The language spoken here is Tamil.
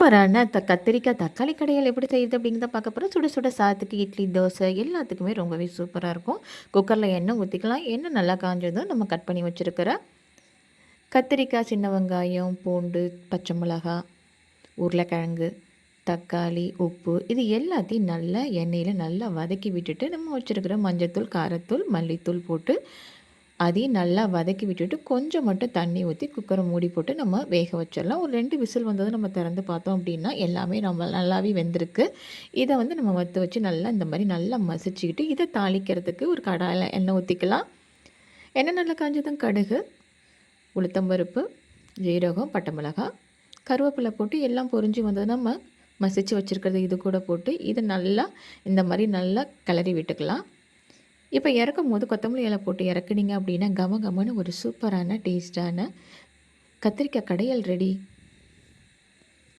சூப்பரான த கத்திரிக்காய் தக்காளி கடையில் எப்படி செய்யுது அப்படிங்கிறத பார்க்க போகிறோம் சுட சுட சாதத்துக்கு இட்லி தோசை எல்லாத்துக்குமே ரொம்பவே சூப்பராக இருக்கும். குக்கரில் எண்ணெய் ஊற்றிக்கலாம் எண்ணெய் நல்லா காஞ்சதும் நம்ம கட் பண்ணி வச்சுருக்கிற கத்திரிக்காய் சின்ன வெங்காயம் பூண்டு பச்சை மிளகாய் உருளைக்கிழங்கு தக்காளி உப்பு இது எல்லாத்தையும் நல்லா எண்ணெயில் நல்லா வதக்கி விட்டுட்டு நம்ம வச்சுருக்கிற மஞ்சத்தூள் காரத்தூள் மல்லித்தூள் போட்டு அதையும் நல்லா வதக்கி விட்டுட்டு கொஞ்சம் மட்டும் தண்ணி ஊற்றி குக்கரை மூடி போட்டு நம்ம வேக வச்சிடலாம். ஒரு ரெண்டு விசில் வந்ததும் நம்ம திறந்து பார்த்தோம் அப்படின்னா எல்லாமே நம்ம நல்லாவே வெந்திருக்கு. இதை வந்து நம்ம வற்று வச்சு நல்லா இந்த மாதிரி நல்லா மசிச்சுக்கிட்டு இதை தாளிக்கிறதுக்கு ஒரு கடாயில் எண்ணெய் ஊற்றிக்கலாம் எண்ணெய் நல்லா காஞ்சதும் கடுகு உளுத்தம்பருப்பு ஜீரகம் பட்டை மிளகாய் கருவேப்பிலை போட்டு எல்லாம் பொரிஞ்சு வந்தது நம்ம மசிச்சு வச்சுருக்கிறது இது கூட போட்டு இதை நல்லா இந்த மாதிரி நல்லா கிளறி விட்டுக்கலாம். இப்போ இறக்கும் போது கொத்தமல்லி இலை போட்டு இறக்குனீங்க அப்படின்னா கம கமன்னு ஒரு சூப்பரான டேஸ்டான கத்திரிக்காய் கடையல் ரெடி